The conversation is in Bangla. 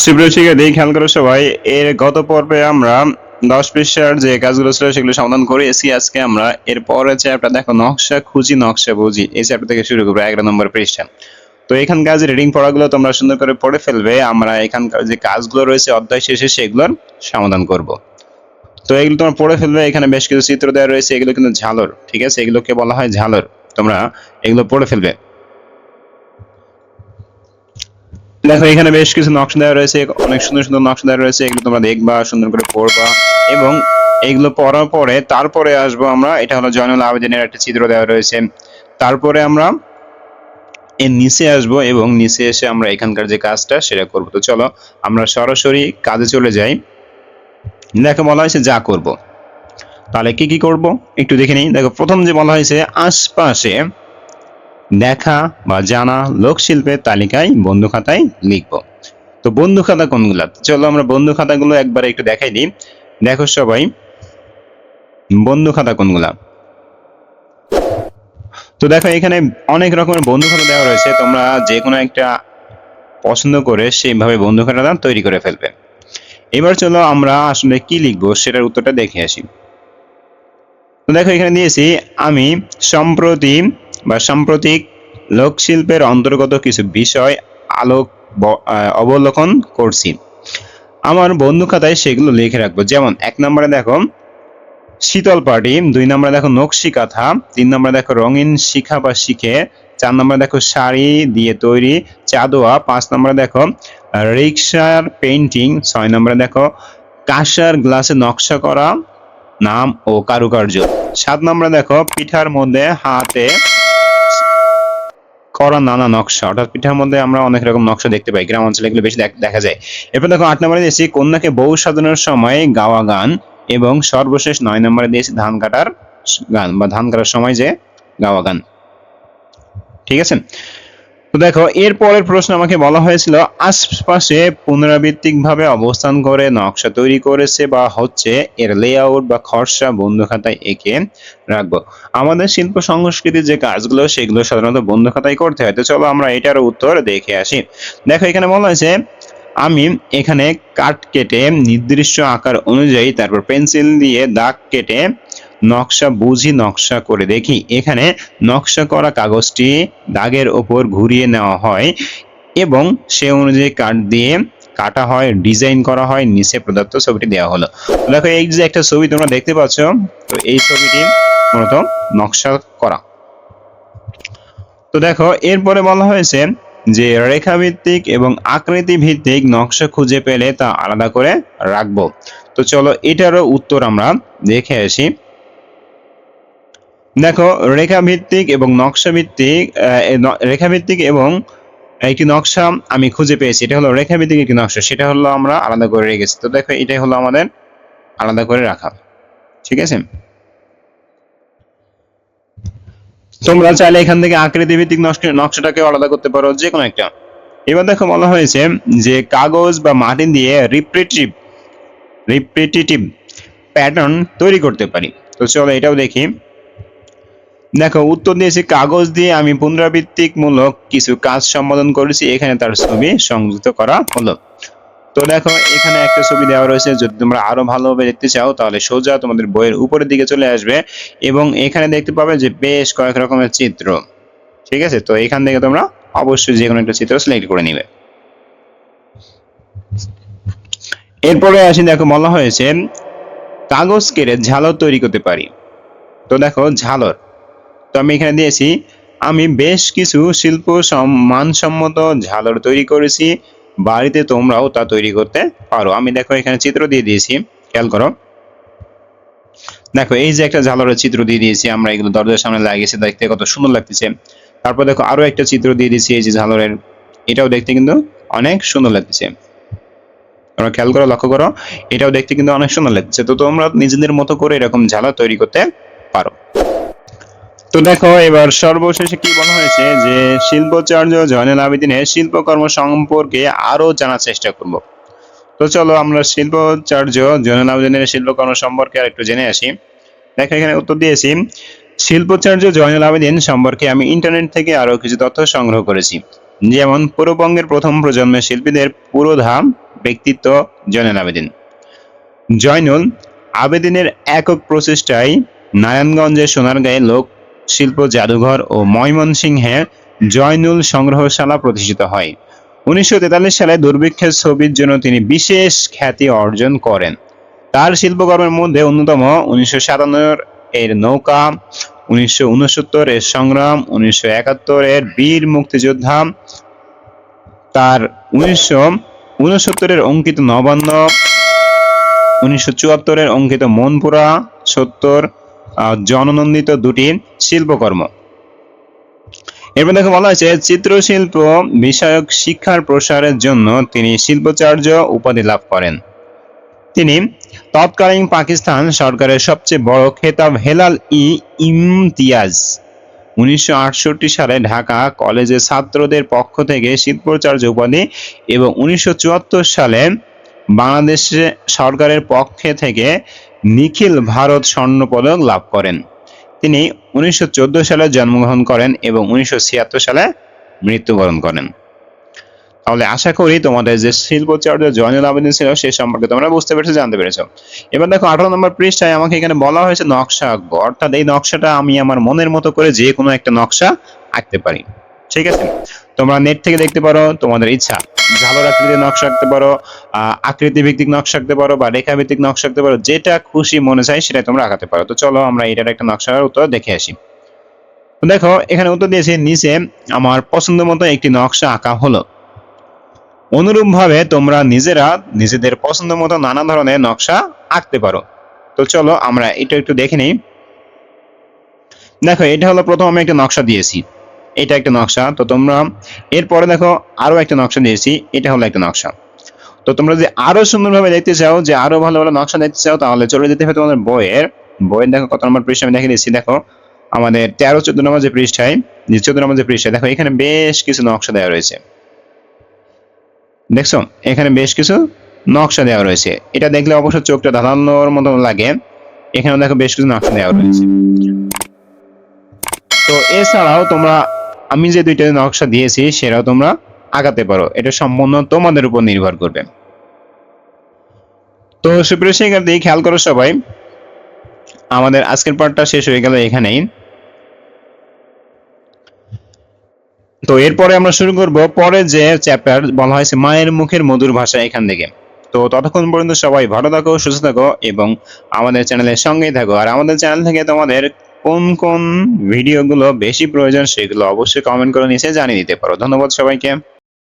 সুপ্রিয় শিক্ষার্থী খেয়াল করো সবাই, এর গত পর্বে আমরা দশ পৃষ্ঠার যে কাজগুলো ছিল সেগুলো সমাধান করেছি। আজকে আমরা এর পরের চ্যাপ্টার দেখো, নকশা খুঁজি, নকশা বুঝি। এই চ্যাপ্টার থেকে শুরু করব, এগারো নম্বর পৃষ্ঠা। তো এখানকার যে রিডিং পড়াগুলো তোমরা সুন্দর করে পড়ে ফেলবে, আমরা এখানকার যে কাজগুলো রয়েছে, অধ্যায় শেষে সেগুলোর সমাধান করব। তো এগুলো তোমরা পড়ে ফেলবে, এখানে বেশ কিছু চিত্র দেওয়া রয়েছে, এগুলো কিন্তু ঝালর, ঠিক আছে? এগুলোকে বলা হয় ঝালর। তোমরা এগুলো পড়ে ফেলবে। দেখো, এখানে বেশ কিছু নকশা দেওয়া রয়েছে, অনেক সুন্দর সুন্দর নকশা দেওয়া রয়েছে, এগুলো তোমরা দেখবা, সুন্দর করে পড়বা। এবং এগুলো পড়ার পরে, তারপরে আসব আমরা, এটা হলো জয়নুল আবেদিনের একটা চিত্র দেওয়া রয়েছে। তারপরে আমরা এর নিচে আসব এবং নিচে এসে আমরা এখানকার যে কাজটা, সেটা করব। তো চলো, আমরা সরাসরি কাজে চলে যাই। দেখো, বলা হয়েছে যা করব। তাহলে কি কি করব? একটু দেখে নিই। দেখো, প্রথম যে বলা হয়েছে, আশপাশে দেখা বা জানা লোকশিল্পের তালিকায় বন্ধু খাতায় লিখব। তো বন্ধু খাতা কোনগুলা? চলো আমরা বন্ধু খাতাগুলো একবার একটু দেখাই দিই। দেখো সবাই, বন্ধু খাতা কোনগুলা? তো দেখো, এখানে অনেক রকমের বন্ধু খাতা দেওয়া রয়েছে। তোমরা যে কোনো একটা পছন্দ করে সেইভাবে বন্ধু খাতা তৈরি করে ফেলবে। এবার চলো আমরা আসলে কি লিখব সেটার উত্তরটা দেখে আসি। তো দেখো, এখানে দিয়েছি, আমি সম্প্রতি বা সাম্প্রতিক লোকশিল্পের অন্তর্গত কিছু বিষয় আলোক অবলোকন করছি। আমার বন্ধু খাতায় সেগুলো লিখে রাখব। যেমন, এক নম্বরে দেখো, শীতল পাটি, দুই নম্বরে দেখো, নকশি কাঁথা, তিন নম্বরে দেখো, রঙিন শিখা বা শিখে, চার নম্বরে দেখো, শাড়ি দিয়ে তৈরি চাদোয়া, পাঁচ নম্বরে দেখো, রিক্সার পেইন্টিং, ছয় নম্বরে দেখো, কাঁসার গ্লাসে নকশা করা নাম ও কারুকার্য। সাত নম্বরে দেখো, পিঠার মধ্যে হাতে করা নানা নকশা। অর্থাৎ পিঠার মধ্যে আমরা অনেক রকম নকশা দেখতে পাই। গ্রাম অঞ্চলে এগুলো বেশি দেখ- যায়। এরপর দেখো আট নম্বরে দিয়েছি, কন্যাকে বউ সাজানোর সময় গাওয়া গান এবং সর্বশেষ নয় নম্বরে দিয়েছি ধান কাটার গান বা ধান কাটার সময় যে গাওয়া গান। ঠিক আছে? তো দেখো, এর পরের প্রশ্ন আমাকে বলা হয়েছিল, আশপাশে পুনরাবৃত্তিক ভাবে অবস্থান করে নকশা তৈরি করেছে বা হচ্ছে এর লেআউট বা খরচা বন্ধু খাতায় এঁকে রাখব। আমাদের শিল্প সংস্কৃতির যে কাজগুলো, সেগুলো সাধারণত বন্ধু খাতায় করতে হয়। তো চলো আমরা এটার উত্তর দেখে আসি। দেখো, এখানে বলা হয়েছে, আমি এখানে কাঠ কেটে নির্দিষ্ট আকার অনুযায়ী, তারপর পেন্সিল দিয়ে দাগ কেটে নকশা বুঝি নকশা করে দেখি। এখানে নকশা করা কাগজটি দাগের ওপর ঘুরিয়ে নেওয়া হয় এবং সে অনুযায়ী কাঠ দিয়ে কাটা হয়, ডিজাইন করা হয়, নিচে প্রদত্ত ছবিটি দেওয়া হলো। দেখো, এই যে একটা ছবি তোমরা দেখতে পাচ্ছ, তো এই ছবিটি মূলত নকশা করা। তো দেখো, এরপরে বলা হয়েছে যে রেখাভিত্তিক এবং আকৃতি ভিত্তিক নকশা খুঁজে পেলে তা আলাদা করে রাখব। তো চলো, এটারও উত্তর আমরা দেখে আসি। দেখো রেখা ভিত্তিক এবং নকশা ভিত্তিক রেখা ভিত্তিক এবং একটি নকশা আমি খুঁজে পেয়েছি। এটা হলো রেখা ভিত্তিক একটি নকশা। সেটা হলো আমরা আলাদা করে রেখেছি। তো দেখো, এটাই হলো আমাদের আলাদা করে রাখা। ঠিক আছে? তোমরা চাইলে এখান থেকে আকৃতি ভিত্তিক নকশা- নকশাটাকে আলাদা করতে পারো যে কোনো একটা। এবার দেখো, বলা হয়েছে যে কাগজ বা মাটি দিয়ে রিপ্রেটিভ রিপ্রেটিটিভ প্যাটার্ন তৈরি করতে পারি। তো চলো এটাও দেখি। দেখো, উত্তর দিয়েছি কাগজ দিয়ে আমি পুনরাবৃত্তিক মূলক কিছু কাজ সম্পাদন করেছি, এখানে তার ছবি সংযুক্ত করা হলো। তো দেখো, এখানে একটা ছবি দেওয়া রয়েছে, যদি তোমরা আরও ভালোভাবে দেখতে চাও, তাহলে সোজা তোমাদের বইয়ের উপরের দিকে চলে আসবে এবং এখানে দেখতে পাবে যে বেশ কয়েক রকমের চিত্র। ঠিক আছে? তো এখান থেকে তোমরা অবশ্যই যে কোনো একটা চিত্র সিলেক্ট করে নিবে। এরপরে আসি দেখো, বলা হয়েছে, কাগজ কেড়ে ঝালর তৈরি করতে পারি। তো দেখো, ঝালর। তো আমি এখানে দিয়েছি, আমি বেশ কিছু শিল্প সম- মানসম্মত ঝালর তৈরি করেছি, বাড়িতে তোমরাও তা তৈরি করতে পারো। আমি দেখো এখানে চিত্র দিয়ে দিয়েছি, খেয়াল করো। দেখো, এই যে একটা ঝালরের চিত্র দিয়ে দিয়েছি আমরা, এগুলো দরজার সামনে লাগিয়েছি, দেখতে কত সুন্দর লাগতেছে। তারপর দেখো আরও একটা চিত্র দিয়ে দিয়েছি এই যে ঝালরের, এটাও দেখতে কিন্তু অনেক সুন্দর লাগতেছে। তোমরা খেয়াল করো, লক্ষ্য করো, এটাও দেখতে কিন্তু অনেক সুন্দর লাগছে তো তোমরা নিজেদের মতো করে এরকম ঝালর তৈরি করতে পারো। তো দেখো, এবার সর্বশেষে কি বলা হয়েছে যে, শিল্পাচার্য জয়নুল আবেদিনের শিল্পকর্ম সম্পর্কে আরও জানার চেষ্টা করব। তো চলো আমরা শিল্পাচার্য জয়নুল আবেদিনের শিল্পকর্ম সম্পর্কে আর একটু জেনে আসি। দেখো, এখানে উত্তর দিয়েছি। শিল্পাচার্য জয়নুল আবেদিন সম্পর্কে আমি ইন্টারনেট থেকে আরও কিছু তথ্য সংগ্রহ করেছি। যেমন, পূর্ববঙ্গের প্রথম প্রজন্মের শিল্পীদের পুরোধাম ব্যক্তিত্ব জয়নুল আবেদিন। জয়নুল আবেদিনের একক প্রচেষ্টায় নারায়ণগঞ্জের সোনারগাঁয়ে লোক শিল্প জাদুঘর ও ময়মনসিংহে জয়নুল সংগ্রহশালা প্রতিষ্ঠিত হয়। উনিশশো তেতাল্লিশ সালে দুর্ভিক্ষের ছবির জন্য তিনি বিশেষ খ্যাতি অর্জন করেন। তার শিল্পকর্মের মধ্যে অন্যতম উনিশশো সাতান্ন এর নৌকা, উনিশশো উনসত্তর এর সংগ্রাম, উনিশশো একাত্তর এর বীর মুক্তিযোদ্ধা, তার উনিশশো উনসত্তরের অঙ্কিত নবান্ন, উনিশশো চুয়াত্তরের অঙ্কিত মনপুরা, সত্তর জননন্দিত দুটি শিল্পকর্ম। এরপর দেখো বলা হয়েছে, চিত্রশিল্প বিষয়ক শিক্ষার প্রসারের জন্য তিনি শিল্পাচার্য উপাধি লাভ করেন। তিনি তৎকালীন পাকিস্তান সরকারের সবচেয়ে বড় খেতাব হেলাল ই ইমতিয়াজ। উনিশশো আটষট্টি সালে ঢাকা কলেজের ছাত্রদের পক্ষ থেকে শিল্পাচার্য উপাধি এবং উনিশশো চুয়াত্তর সালে বাংলাদেশ সরকারের পক্ষে থেকে নিখিল ভারত স্বর্ণ পদক লাভ করেন। তিনি উনিশশো চোদ্দ সালে জন্মগ্রহণ করেন এবং উনিশশো ছিয়াত্তর সালে মৃত্যুবরণ করেন। তাহলে আশা করি তোমাদের যে শিল্পচার্য জয়নুল আবেদিন ছিল, সে সম্পর্কে তোমরা বুঝতে পেরেছ, জানতে পেরেছ। এবার দেখো, আঠারো নম্বর পৃষ্ঠায় আমাকে এখানে বলা হয়েছে নকশা আঁকবো অর্থাৎ এই নকশাটা আমি আমার মনের মতো করে যে কোনো একটা নকশা আঁকতে পারি। ঠিক আছে? তোমরা নেট থেকে দেখতে পারো, তোমাদের ইচ্ছা। ঝালর আকৃতির নকশা আঁকতে পারো আকৃতি ভিত্তিক নকশা আঁকতে পারো বা রেখা ভিত্তিক নকশা আঁকতে পারো, যেটা খুশি মনে চায় সেটা তোমরা আঁকাতে পারো। তো চলো আমরা এটার একটা নকশার উত্তর দেখে আসি। দেখো, এখানে উত্তর দিয়েছি, নিচে আমার পছন্দ মতো একটি নকশা আঁকা হলো। অনুরূপভাবে তোমরা নিজেরা নিজেদের পছন্দ মতো নানা ধরনের নকশা আঁকতে পারো। তো চলো আমরা এটা একটু দেখে নিই। দেখো, এটা হলো প্রথম আমি একটা নকশা দিয়েছি। এটা একটা নকশা। তো তোমরা এরপরে দেখো আরও একটা নকশা দিয়েছি, এটা হলো একটা নকশা। তো তোমরা যদি আরও সুন্দরভাবে দেখতে চাও, যে আরও ভালো ভালো নকশা দেখতে চাও, তাহলে চলে যেতে হবে তোমাদের বইয়ের। বইয়ের দেখো কত নম্বর পৃষ্ঠা আমি দেখে দিচ্ছি দেখো আমাদের তেরো চোদ্দ নম্বর যে পৃষ্ঠায়, যে চোদ্দ নম্বর যে পৃষ্ঠায়, দেখো এখানে বেশ কিছু নকশা দেওয়া রয়েছে। দেখছ? এখানে বেশ কিছু নকশা দেওয়া রয়েছে। এটা দেখলে অবশ্য চোখটা ধাঁধানোর মতো লাগে। এখানে দেখো বেশ কিছু নকশা দেওয়া রয়েছে। তো এছাড়াও তোমরা আমি যে দুইটা নকশা দিয়েছি, সেটাও তোমরা আগাতে পারো। এটা সম্পূর্ণ তোমাদের উপর নির্ভর করবে। তো সুপ্রিয় শিক্ষার্থী, খেয়াল করো সবাই, আমাদের আজকের পার্টটা শেষ হয়ে গেল এখানেই। তো এরপরে আমরা শুরু করব পরে যে চ্যাপ্টার বলা হয়েছে মায়ের মুখের মধুর ভাষা এখান থেকে। তো ততক্ষণ পর্যন্ত সবাই ভালো থাকো, সুস্থ থাকো, এবং আমাদের চ্যানেলের সঙ্গেই থাকো। আর আমাদের চ্যানেল থেকে তোমাদের কোন কোন ভিডিওগুলো বেশি প্রয়োজন সেগুলো অবশ্যই কমেন্ট করে নিচে জানিয়ে দিতে পারো। ধন্যবাদ সবাইকে।